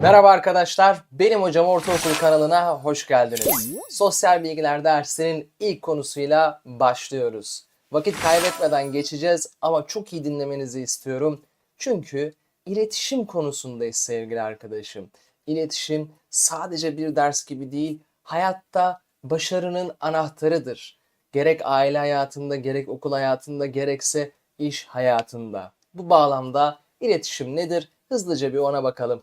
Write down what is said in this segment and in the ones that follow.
Merhaba arkadaşlar, benim hocam Ortaokul kanalına hoş geldiniz. Sosyal bilgiler dersinin ilk konusuyla başlıyoruz. Vakit kaybetmeden geçeceğiz ama çok iyi dinlemenizi istiyorum. Çünkü iletişim konusundayız sevgili arkadaşım. İletişim sadece bir ders gibi değil, hayatta başarının anahtarıdır. Gerek aile hayatında, gerek okul hayatında, gerekse iş hayatında. Bu bağlamda iletişim nedir? Hızlıca bir ona bakalım.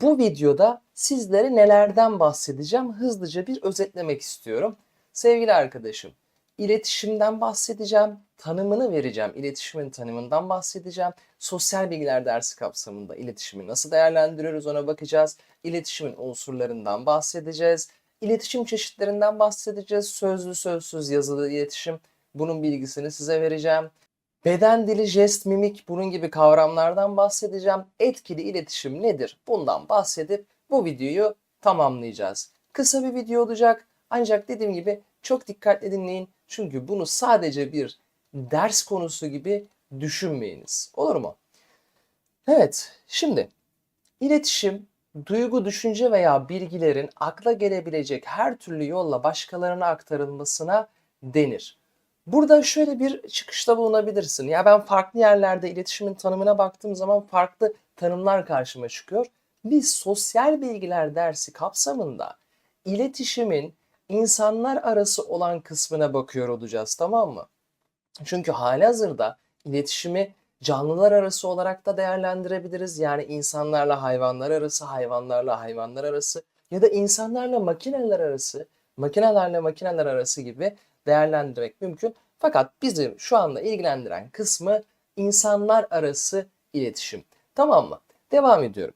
Bu videoda sizlere nelerden bahsedeceğim hızlıca bir özetlemek istiyorum. Sevgili arkadaşım, iletişimden bahsedeceğim, tanımını vereceğim, iletişimin tanımından bahsedeceğim. Sosyal bilgiler dersi kapsamında iletişimi nasıl değerlendiriyoruz ona bakacağız. İletişimin unsurlarından bahsedeceğiz. İletişim çeşitlerinden bahsedeceğiz. Sözlü, sözsüz, yazılı iletişim. Bunun bilgisini size vereceğim. Beden dili, jest, mimik bunun gibi kavramlardan bahsedeceğim. Etkili iletişim nedir? Bundan bahsedip bu videoyu tamamlayacağız. Kısa bir video olacak ancak dediğim gibi çok dikkatli dinleyin. Çünkü bunu sadece bir ders konusu gibi düşünmeyiniz. Olur mu? Evet, şimdi iletişim duygu, düşünce veya bilgilerin akla gelebilecek her türlü yolla başkalarına aktarılmasına denir. Burada şöyle bir çıkışta bulunabilirsin. Ya ben farklı yerlerde iletişimin tanımına baktığım zaman farklı tanımlar karşıma çıkıyor. Biz sosyal bilgiler dersi kapsamında iletişimin insanlar arası olan kısmına bakıyor olacağız tamam mı? Çünkü halihazırda iletişimi canlılar arası olarak da değerlendirebiliriz. Yani insanlarla hayvanlar arası, hayvanlarla hayvanlar arası ya da insanlarla makineler arası, makinelerle makineler arası gibi değerlendirmek mümkün. Fakat bizim şu anda ilgilendiren kısmı insanlar arası iletişim. Tamam mı? Devam ediyorum.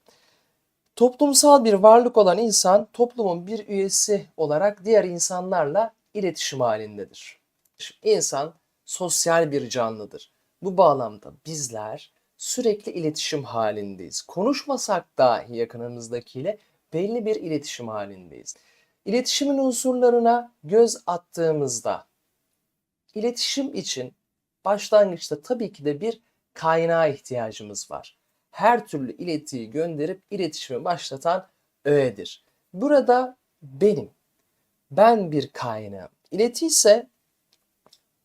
Toplumsal bir varlık olan insan toplumun bir üyesi olarak diğer insanlarla iletişim halindedir. İnsan sosyal bir canlıdır. Bu bağlamda bizler sürekli iletişim halindeyiz. Konuşmasak dahi yakınımızdakiyle belli bir iletişim halindeyiz. İletişimin unsurlarına göz attığımızda iletişim için başlangıçta tabii ki de bir kaynağa ihtiyacımız var. Her türlü iletiyi gönderip iletişimi başlatan öğedir. Burada benim, ben bir kaynağım. İleti ise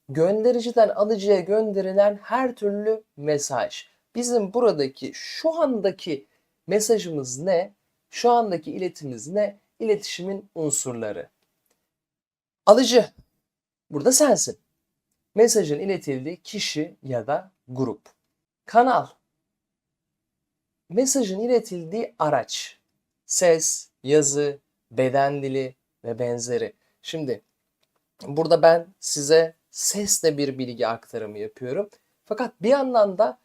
göndericiden alıcıya gönderilen her türlü mesaj. Bizim buradaki şu andaki mesajımız ne? Şu andaki iletimiz ne? İletişimin unsurları. Alıcı. Burada sensin. Mesajın iletildiği kişi ya da grup. Kanal. Mesajın iletildiği araç. Ses, yazı, beden dili ve benzeri. Şimdi burada ben size sesle bir bilgi aktarımı yapıyorum. Fakat bir yandan da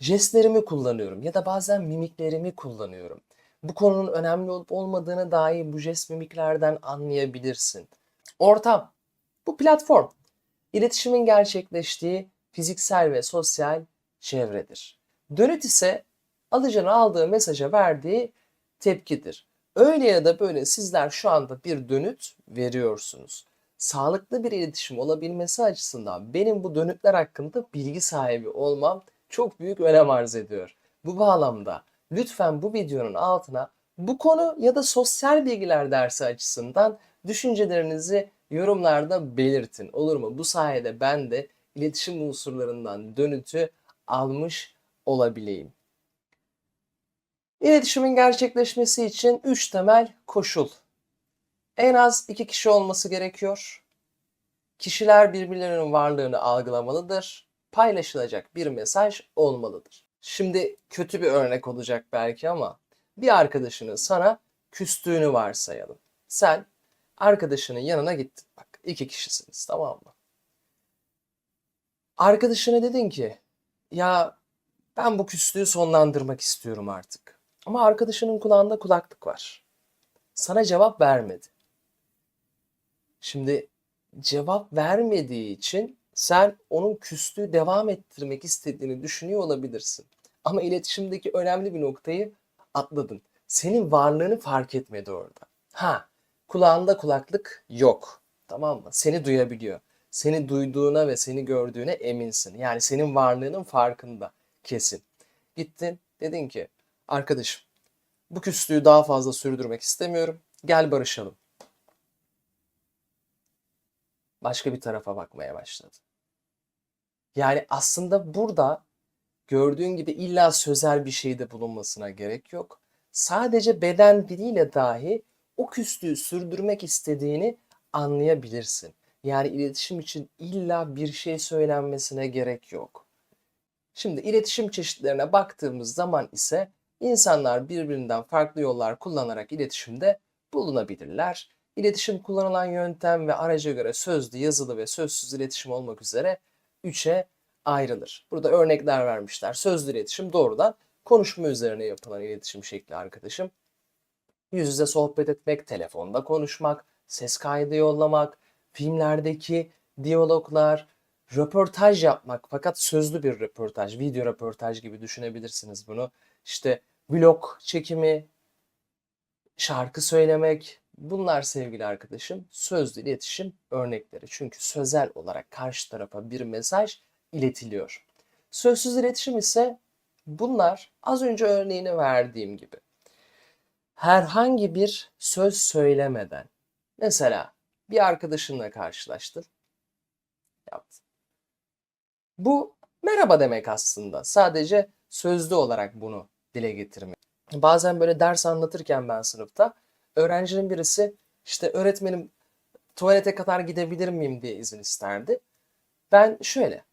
jestlerimi kullanıyorum ya da bazen mimiklerimi kullanıyorum. Bu konunun önemli olup olmadığını dahi bu jest mimiklerden anlayabilirsin. Ortam. Bu platform. İletişimin gerçekleştiği fiziksel ve sosyal çevredir. Dönüt ise alıcının aldığı mesaja verdiği tepkidir. Öyle ya da böyle sizler şu anda bir dönüt veriyorsunuz. Sağlıklı bir iletişim olabilmesi açısından benim bu dönütler hakkında bilgi sahibi olmam çok büyük önem arz ediyor. Bu bağlamda lütfen bu videonun altına bu konu ya da sosyal bilgiler dersi açısından düşüncelerinizi yorumlarda belirtin. Olur mu? Bu sayede ben de iletişim unsurlarından dönütü almış olabileyim. İletişimin gerçekleşmesi için 3 temel koşul. En az 2 kişi olması gerekiyor. Kişiler birbirlerinin varlığını algılamalıdır. Paylaşılacak bir mesaj olmalıdır. Şimdi kötü bir örnek olacak belki ama bir arkadaşının sana küstüğünü varsayalım. Sen arkadaşının yanına gittin. Bak iki kişisiniz tamam mı? Arkadaşına dedin ki ya ben bu küslüğü sonlandırmak istiyorum artık. Ama arkadaşının kulağında kulaklık var. Sana cevap vermedi. Şimdi cevap vermediği için sen onun küslüğü devam ettirmek istediğini düşünüyor olabilirsin. Ama iletişimdeki önemli bir noktayı atladın. Senin varlığını fark etmedi orada. Ha, kulağında kulaklık yok. Tamam mı? Seni duyabiliyor. Seni duyduğuna ve seni gördüğüne eminsin. Yani senin varlığının farkında. Kesin. Gittin dedin ki arkadaşım bu küslüğü daha fazla sürdürmek istemiyorum. Gel barışalım. Başka bir tarafa bakmaya başladı. Yani aslında burada gördüğün gibi illa sözel bir şeyde bulunmasına gerek yok. Sadece beden diliyle dahi o küslüğü sürdürmek istediğini anlayabilirsin. Yani iletişim için illa bir şey söylenmesine gerek yok. Şimdi iletişim çeşitlerine baktığımız zaman ise insanlar birbirinden farklı yollar kullanarak iletişimde bulunabilirler. İletişim kullanılan yöntem ve araca göre sözlü, yazılı ve sözsüz iletişim olmak üzere üçe ayrılır. Burada örnekler vermişler. Sözlü iletişim doğrudan konuşma üzerine yapılan iletişim şekli arkadaşım. Yüz yüze sohbet etmek, telefonda konuşmak, ses kaydı yollamak, filmlerdeki diyaloglar, röportaj yapmak fakat sözlü bir röportaj, video röportaj gibi düşünebilirsiniz bunu. İşte vlog çekimi, şarkı söylemek bunlar sevgili arkadaşım sözlü iletişim örnekleri. Çünkü sözel olarak karşı tarafa bir mesaj iletiliyor. Sözsüz iletişim ise bunlar az önce örneğini verdiğim gibi herhangi bir söz söylemeden mesela bir arkadaşınla karşılaştın yaptın. Bu merhaba demek aslında. Sadece sözlü olarak bunu dile getirmek. Bazen böyle ders anlatırken ben sınıfta öğrencinin birisi işte öğretmenim tuvalete kadar gidebilir miyim diye izin isterdi. Ben şöyle.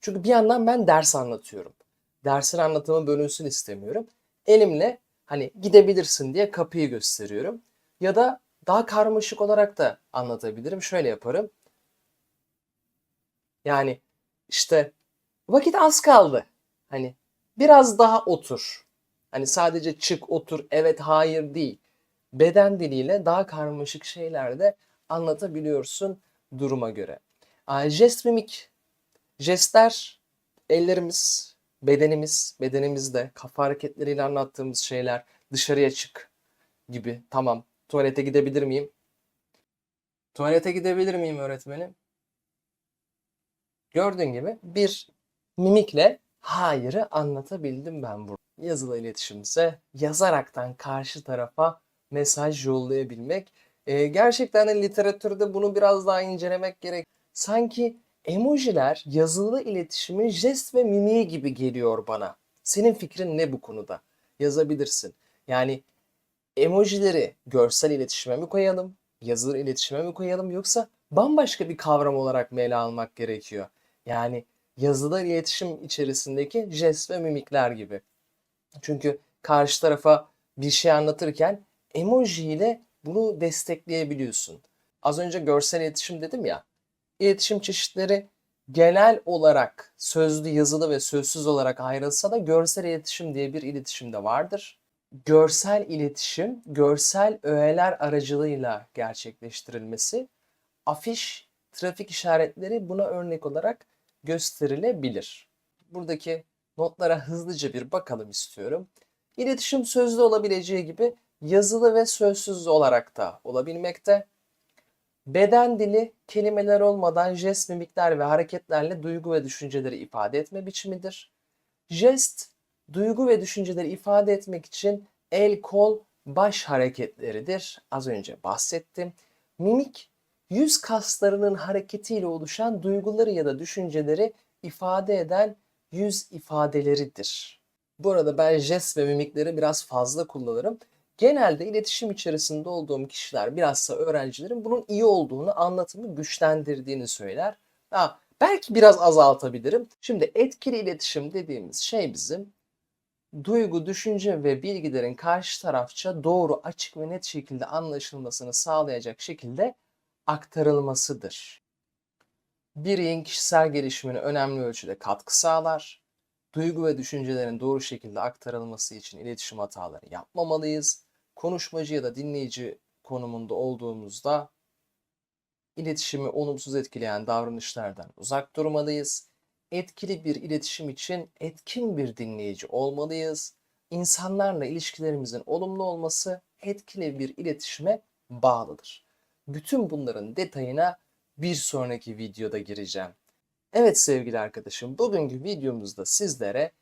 Çünkü bir yandan ben ders anlatıyorum. Dersin anlatımı bölünsün istemiyorum. Elimle hani gidebilirsin diye kapıyı gösteriyorum. Ya da daha karmaşık olarak da anlatabilirim. Şöyle yaparım. Yani işte vakit az kaldı. Hani biraz daha otur. Hani sadece çık otur evet hayır değil. Beden diliyle daha karmaşık şeyler de anlatabiliyorsun duruma göre. Jest mimik. Jestler ellerimiz, bedenimiz, bedenimizde kafa hareketleriyle anlattığımız şeyler dışarıya çık gibi. Tamam tuvalete gidebilir miyim? Tuvalete gidebilir miyim öğretmenim? Gördüğün gibi bir mimikle hayırı anlatabildim ben burada. Yazılı iletişim ise yazaraktan karşı tarafa mesaj yollayabilmek. Ee, gerçekten de literatürde bunu biraz daha incelemek gerek. Sanki emojiler yazılı iletişimin jest ve mimiği gibi geliyor bana. Senin fikrin ne bu konuda? Yazabilirsin. Yani emojileri görsel iletişime mi koyalım? Yazılı iletişime mi koyalım? Yoksa bambaşka bir kavram olarak mı ele almak gerekiyor? Yani yazılı iletişim içerisindeki jest ve mimikler gibi. Çünkü karşı tarafa bir şey anlatırken emoji ile bunu destekleyebiliyorsun. Az önce görsel iletişim dedim ya. İletişim çeşitleri genel olarak sözlü, yazılı ve sözsüz olarak ayrılsa da görsel iletişim diye bir iletişim de vardır. Görsel iletişim, görsel öğeler aracılığıyla gerçekleştirilmesi, afiş, trafik işaretleri buna örnek olarak gösterilebilir. Buradaki notlara hızlıca bir bakalım istiyorum. İletişim sözlü olabileceği gibi yazılı ve sözsüz olarak da olabilmekte. Beden dili kelimeler olmadan jest, mimikler ve hareketlerle duygu ve düşünceleri ifade etme biçimidir. Jest, duygu ve düşünceleri ifade etmek için el, kol, baş hareketleridir. Az önce bahsettim. Mimik, yüz kaslarının hareketiyle oluşan duyguları ya da düşünceleri ifade eden yüz ifadeleridir. Bu arada ben jest ve mimikleri biraz fazla kullanırım. Genelde iletişim içerisinde olduğum kişiler, bilhassa öğrencilerin bunun iyi olduğunu, anlatımı güçlendirdiğini söyler. Ha, belki biraz azaltabilirim. Şimdi etkili iletişim dediğimiz şey bizim duygu, düşünce ve bilgilerin karşı tarafça doğru, açık ve net şekilde anlaşılmasını sağlayacak şekilde aktarılmasıdır. Bireyin kişisel gelişimine önemli ölçüde katkı sağlar. Duygu ve düşüncelerin doğru şekilde aktarılması için iletişim hataları yapmamalıyız. Konuşmacı ya da dinleyici konumunda olduğumuzda iletişimi olumsuz etkileyen davranışlardan uzak durmalıyız. Etkili bir iletişim için etkin bir dinleyici olmalıyız. İnsanlarla ilişkilerimizin olumlu olması etkili bir iletişime bağlıdır. Bütün bunların detayına bir sonraki videoda gireceğim. Evet sevgili arkadaşım, bugünkü videomuzda sizlere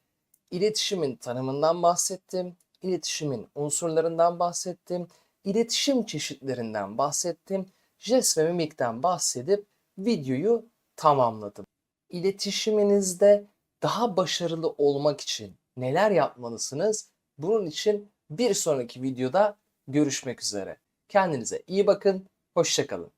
iletişimin tanımından bahsettim, iletişimin unsurlarından bahsettim, iletişim çeşitlerinden bahsettim, jest ve mimikten bahsedip videoyu tamamladım. İletişiminizde daha başarılı olmak için neler yapmalısınız? Bunun için bir sonraki videoda görüşmek üzere. Kendinize iyi bakın, hoşçakalın.